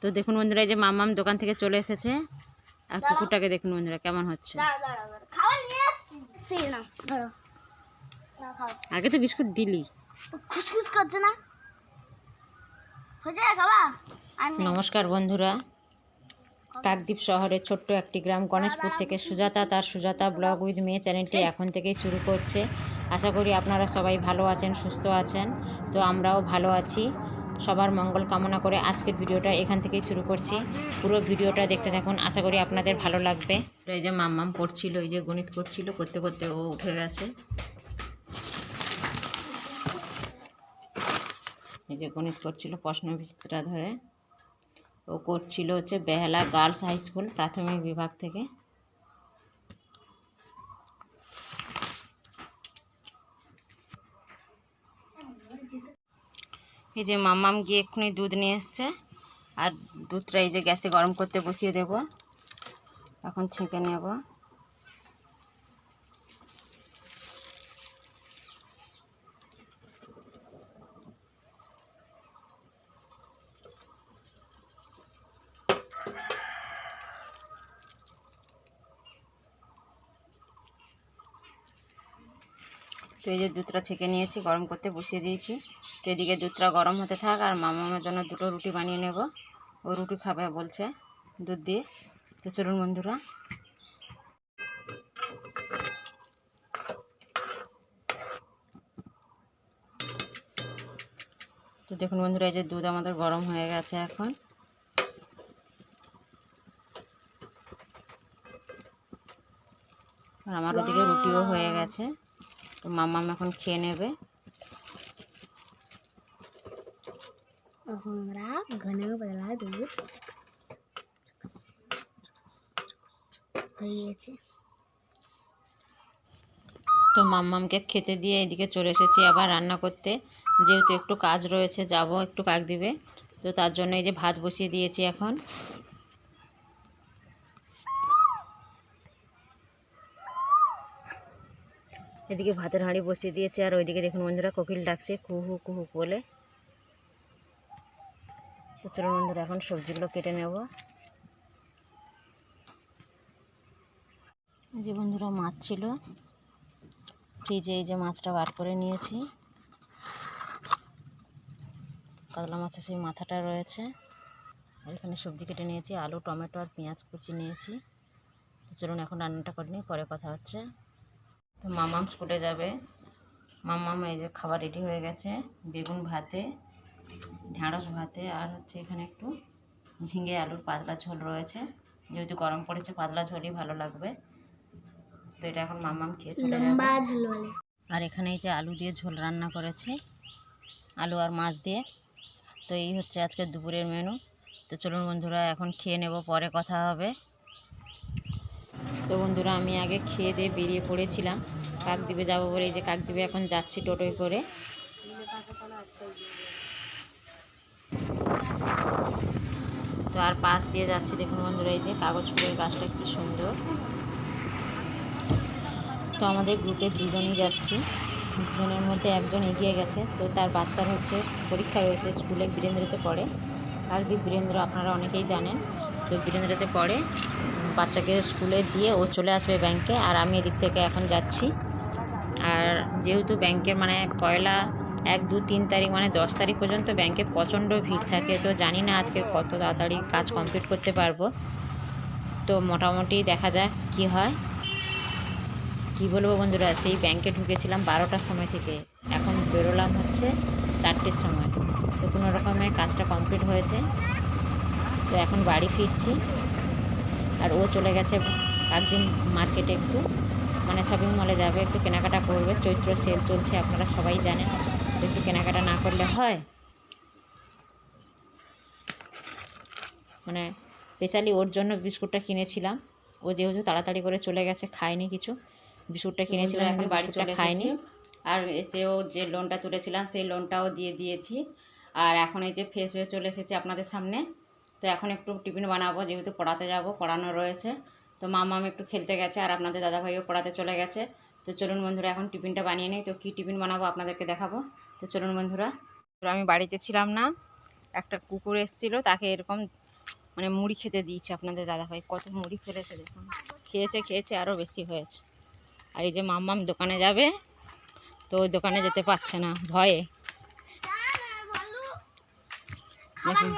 তো দেখুন বন্ধুরা এই যে মামাম দোকান থেকে চলে এসেছে। আর কুকুরটাকে দেখুন বন্ধুরা কেমন হচ্ছে? আগে তো বিস্কুট দিলি। করছে না। নমস্কার বন্ধুরা। কাকদ্বীপ শহরের ছোট্ট একটি গ্রাম গণেশপুর থেকে সুজাতা তার সুজাতা ব্লগ উইথ মেয়ে চ্যানেলটি এখন থেকেই শুরু করছে। আশা করি আপনারা সবাই ভালো আছেন সুস্থ আছেন। তো আমরাও ভালো আছি। সবার মঙ্গল কামনা করে আজকের ভিডিওটা এখান থেকেই শুরু করছি। পুরো ভিডিওটা দেখতে থাকুন। আশা করি আপনাদের ভালো লাগবে। এই যে মাম্মাম পড়ছিল, এই যে গণিত করছিল, করতে করতে ও উঠে গেছে। এই যে গণিত করছিল প্রশ্ন বিচিত্রা ধরে। ও করছিল হচ্ছে বেহালা গার্লস হাই স্কুল প্রাথমিক বিভাগ থেকে। এই যে মাম্মাম গিয়ে এক্ষুনি দুধ নিয়ে এসছে। আর দুধটা এই যে গ্যাসে গরম করতে বসিয়ে দেব। এখন ছেঁকে নেব। তো এই যে দুধটা ছেঁকে নিয়েছি, গরম করতে বসিয়ে দিয়েছি। তো এদিকে দুধটা গরম হতে থাক আর মামামের জন্য দুটো রুটি বানিয়ে নেব। ও রুটি খাবে বলছে দুধ দিয়ে। তো চলুন বন্ধুরা। তো দেখুন বন্ধুরা, এই যে দুধ আমাদের গরম হয়ে গেছে এখন। আর আমার ওদিকে রুটিও হয়ে গেছে। তো মামাম এখন খেয়ে নেবে। আমরা ঘন হয়ে তো মাম্মামকে খেতে দিয়ে এদিকে চলে এসেছি আবার রান্না করতে। যেহেতু একটু কাজ রয়েছে যাব একটু কাক দিবে। তো তার জন্য এই যে ভাত বসিয়ে দিয়েছি এখন। এদিকে ভাতের হাঁড়ি বসিয়ে দিয়েছি, আর ওইদিকে দেখুন বন্ধুরা কোকিল ডাকছে কুহু কুহু বলে। তো চলুন বন্ধুরা, এখন সবজিগুলো কেটে নেব। যে বন্ধুরা মাছ ছিল, ফ্রিজে এই যে মাছটা বার করে নিয়েছি। কাতলা মাছের সেই মাথাটা রয়েছে। আর এখানে সবজি কেটে নিয়েছি, আলু, টমেটো আর পেঁয়াজ কুচি নিয়েছি। চলুন এখন রান্নাটা করে নিই, পরে কথা হচ্ছে। তো মামাম স্কুলে যাবে। মামাম এই যে খাবার রেডি হয়ে গেছে বেগুন ভাতে ঢ্যাঁড়স ভাতে আর হচ্ছে এখানে একটু ঝিঙে আলুর পাতলা ঝোল রয়েছে। যেহেতু গরম পড়েছে পাতলা ঝোলই ভালো লাগবে। তো এটা এখন মামাম খেয়ে চলে যাবে। আর এখানে এই যে আলু দিয়ে ঝোল রান্না করেছি আলু আর মাছ দিয়ে। তো এই হচ্ছে আজকে দুপুরের মেনু তো চলুন বন্ধুরা এখন খেয়ে নেব পরে কথা হবে। তো বন্ধুরা, আমি আগে খেয়ে দিয়ে বেরিয়ে পড়েছিলাম। কাকদ্বীপে যাব বলে এই যে কাকদ্বীপে এখন যাচ্ছি টোটোয় করে। তো আর পাশ দিয়ে যাচ্ছি, দেখুন বন্ধুরা, এই যে কাগজ ফুলের গাছটা কি সুন্দর। তো আমাদের গ্রুপে দুজনই যাচ্ছি। দুজনের মধ্যে একজন এগিয়ে গেছে, তো তার বাচ্চার হচ্ছে পরীক্ষা রয়েছে স্কুলে, বীরেন্দ্রতে পড়ে। কাকদ্বীপ বীরেন্দ্র, আপনারা অনেকেই জানেন, তো বীরেন্দ্রতে পড়ে। বাচ্চাকে স্কুলে দিয়ে ও চলে আসবে ব্যাংকে আর আমি এদিক থেকে এখন যাচ্ছি। আর যেহেতু ব্যাংকের মানে পয়লা এক দু তিন তারিখ মানে দশ তারিখ পর্যন্ত ব্যাংকে প্রচণ্ড ভিড় থাকে, তো জানি না আজকে কত তাড়াতাড়ি কাজ কমপ্লিট করতে পারব। তো মোটামুটি দেখা যাক কি হয়। কি বলব বন্ধুরা, সেই ব্যাংকে ঢুকেছিলাম বারোটার সময় থেকে। এখন বেরোলাম হচ্ছে চারটের সময়। তো কোনো রকমে কাজটা কমপ্লিট হয়েছে। তো এখন বাড়ি ফিরছি। আর ও চলে গেছে একদিন মার্কেটে একটু মানে শপিং মলে যাবে একটু কেনাকাটা করবে চৈত্র সেল চলছে আপনারা সবাই জানেন। তো একটু কেনাকাটা না করলে হয়? মানে স্পেশালি ওর জন্য বিস্কুটটা কিনেছিলাম। ও যেহেতু তাড়াতাড়ি করে চলে গেছে খায়নি কিছু। বিস্কুটটা কিনেছিলাম এখন বাড়ি চলে খায়নি। আর এসেও যে লোনটা তুলেছিলাম সেই লোনটাও দিয়ে দিয়েছি। আর এখন এই যে ফ্রেশ হয়ে চলে এসেছি আপনাদের সামনে। তো এখন একটু টিফিন বানাবো যেহেতু পড়াতে যাব পড়ানো রয়েছে। তো মামাম একটু খেলতে গেছে আর আপনাদের দাদাভাইও পড়াতে চলে গেছে। তো চলুন বন্ধুরা এখন টিফিনটা বানিয়ে নিই। তো কী টিফিন বানাবো আপনাদেরকে দেখাবো। তো চলুন বন্ধুরা তো আমি বাড়িতে ছিলাম না। একটা কুকুর এসেছিল তাকে এরকম মানে মুড়ি খেতে দিয়েছে আপনাদের দাদাভাই। কত মুড়ি ফেলেছে দেখুন। খেয়েছে খেয়েছে আরও বেশি হয়েছে। আর এই যে মাম্মাম দোকানে যাবে তো ওই দোকানে যেতে পারছে না ভয়ে। দেখুন।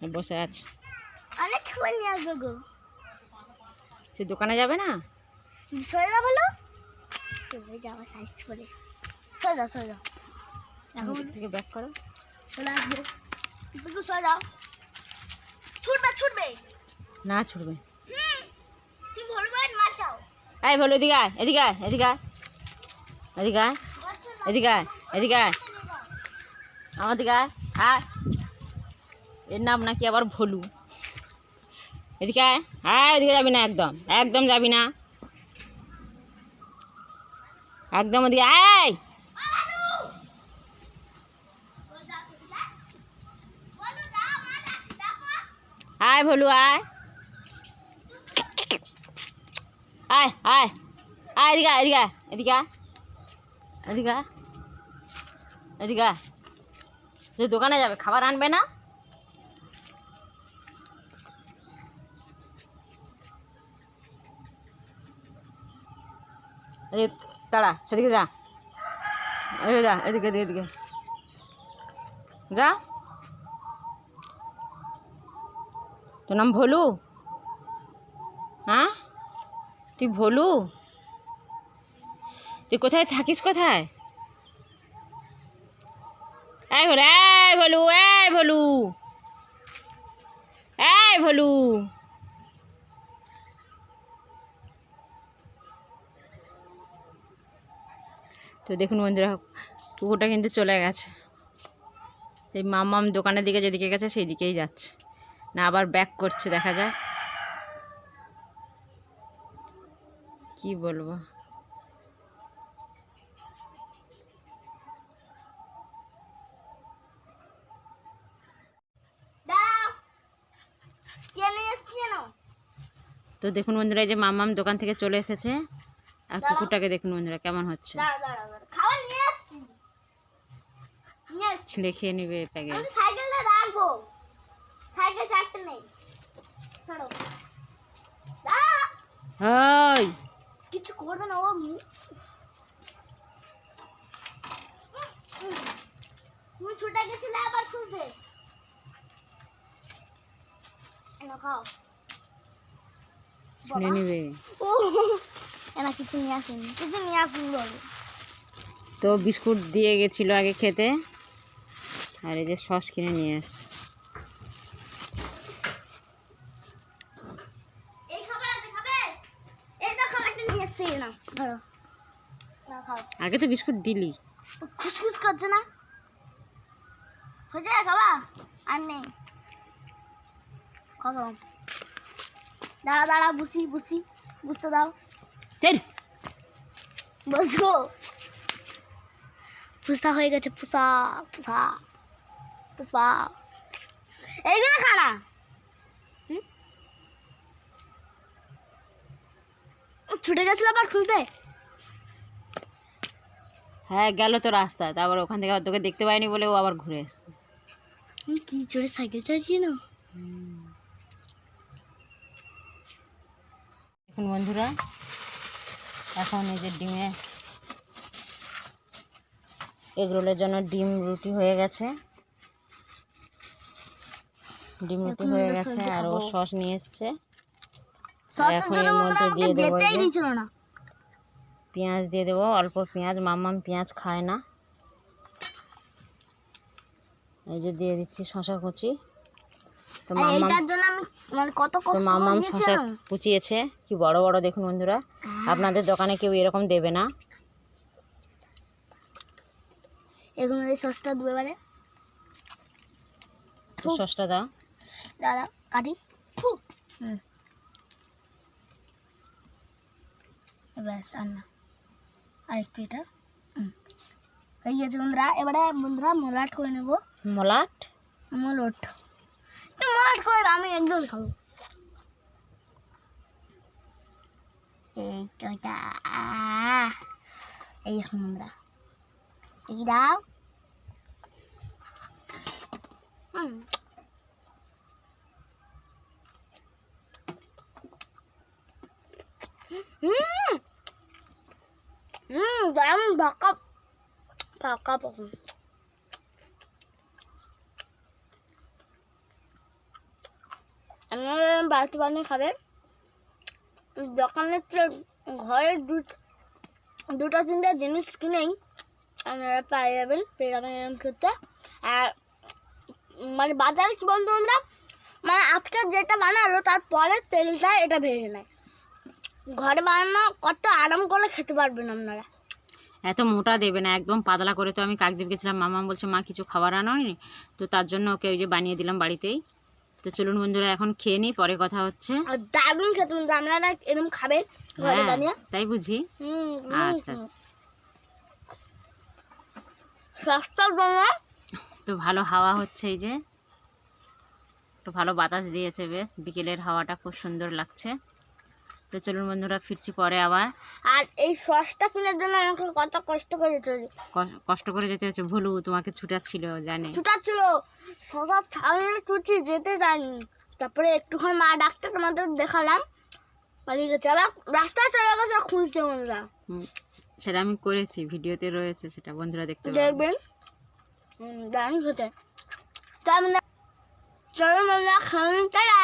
বসে আছে। অনেক নিয়ে আসব গো। সে দোকানে যাবে না? সরে বলো। তুমি যাব সাইজ করে। সরে যাও সরে যাও এখন থেকে ব্যাক করো। চলে আসব। একটু সরে যাও। ছুটবে ছুটবে। না ছুটবে। তুমি বলবে মাছাও এই বলো এদিকে আয় এদিকে আয় এদিকে আয়। এদিকে আয় এদিকে আয় এদিকে আয়। আমার দিকে আয় আয়। এর নাম নাকি আবার ভলু। এদিকে আয়। এদিকে যাবি না একদম। একদম যাবি না। একদম ওদিকে আয় আয়। ভলু, আয়। আয় আয়। আয়, এদিকে এদিকে এদিকে। এদিকে এদিকে। যে দোকানে যাবে, খাবার আনবে না? এই তাড়া সেদিকে যা। এদিকে যা এদিকে এদিকে এদিকে। যা। তোর নাম ভোলু? হ্যাঁ? তুই ভোলু? তুই কোথায় থাকিস কোথায়? এই ভোলু এই ভোলু এই ভোলু। এই ভোলু। তো দেখুন বন্ধুরা কুকুরটা কিন্তু চলে গেছে। সেই মামাম দোকানের দিকে যেদিকে গেছে সেই দিকেই যাচ্ছে। না আবার ব্যাক করছে দেখা যায় কি বলব? তো দেখুন বন্ধুরা এই যে মামাম দোকান থেকে চলে এসেছে। আর কুকুরটাকে দেখুন বন্ধুরা কেমন হচ্ছে দাঁড়াও দাঁড়াও দাঁড়াও খাবার নিয়ে এসছি নিয়ে এসছি ছিঁড়ে খেয়ে নিবে প্যাকেট আমি সাইকেলটা রাখব। সাইকেল চারটে নেই। ছাড়ো। হাই কিছু করবে না ও মু- তুমি ছুটে গেছিলে আবার খুঁজতে খাও। ছিঁড়ে নিবে। ও এনা কিছু নিয়ে আসেনি। কিছু নিয়ে আসেনি বলো। তো বিস্কুট দিয়ে গেছিল আগে খেতে। আর এই যে সস কিনে নিয়ে ধরো। আগে তো বিস্কুট দিলি। খুসখুস করছে না? হয়ে যায় খাবা আর নেই। কত দাঁড়া দাঁড়া বুসি বুসি বুঝতে দাও। তেল বসো পুষা হয়ে গেছে পুষা পুষা পুষ্পা এইগুলো হুম? ছুটে গেছিল আবার খুলতে? হ্যাঁ গেল তো রাস্তায়। তারপর ওখান থেকে তোকে দেখতে পাইনি বলে ও আবার ঘুরে এসছে। কি জোরে সাইকেল চালিয়েছি না? দেখুন বন্ধুরা এখন এই যে ডিমে এগরোলের জন্য ডিম রুটি হয়ে গেছে। ডিম রুটি হয়ে গেছে আর ও সস নিয়ে এসছে। এখন এর মধ্যে দিয়ে দেবো পেঁয়াজ দিয়ে দেবো অল্প পেঁয়াজ মাম্মাম পেঁয়াজ খায় না। এই যে দিয়ে দিচ্ছি শশা কুচি। তো আমি মানে শশা কুচিয়েছে কি বড় বড় দেখুন বন্ধুরা। আপনাদের দোকানে কেউ এরকম দেবে না। এগুলো সসটা দেবে সসটা দাও। দাদা কাটি। হুম। ব্যাস আর একটু এটা। হয়ে গেছে বন্ধুরা এবারে বন্ধুরা মলাট করে নেব। মলাট? মলট। তো মলাট করে আমি একদম খাব। এই তো এটা। আহ, এই এখন বন্ধুরা। এই দাও। হুম হুম দারুণ ভাকা পাকা পকম আপনারা বাড়িতে বানিয়ে খাবেন দোকানের ঘরের দুটো তিনটা জিনিস কিনেই আপনারা পেয়ে যাবেন পেয়ে এরকম খেতে আর মানে বাজারে কি বলতো আমরা মানে আজকে যেটা বানালো তারপরে তেলটা এটা ভেজে নেয় ঘরে বানানো কত আরাম করে খেতে পারবেন আপনারা এত মোটা দেবে না একদম পাতলা করে তো আমি কাকদ্বীপ গেছিলাম। মামা বলছে মা কিছু খাবার আনোনি? তো তার জন্য ওকে ওই যে বানিয়ে দিলাম বাড়িতেই। তো চলুন বন্ধুরা এখন খেয়ে নিই পরে কথা হচ্ছে। দারুণ খেতে আপনারা এরকম খাবেন হ্যাঁ তাই বুঝি। আচ্ছা। আচ্ছা। তো ভালো হাওয়া হচ্ছে এই যে। একটু ভালো বাতাস দিয়েছে বেশ। বিকেলের হাওয়াটা খুব সুন্দর লাগছে। তো চলুন বন্ধুরা ফিরছি পরে আবার। আর এই সসটা কেনার জন্য আমাকে কত কষ্ট করে যেতে হয়েছে কষ্ট করে যেতে হচ্ছে ভুলু তোমাকে ছুটাচ্ছিল জানে। ছুটাচ্ছিল। শশার ছাড়িয়ে ছুটি যেতে যায়নি তারপরে একটুখানি মা ডাক্তার তোমাদের দেখালাম। পালিয়ে গেছে। আবার রাস্তায় চলে গেছে খুঁজছে বন্ধুরা। সেটা আমি করেছি ভিডিওতে রয়েছে সেটা বন্ধুরা দেখতে দেখবেন। দারুণ তাই চলো বন্ধুরা খাওয়ান তারা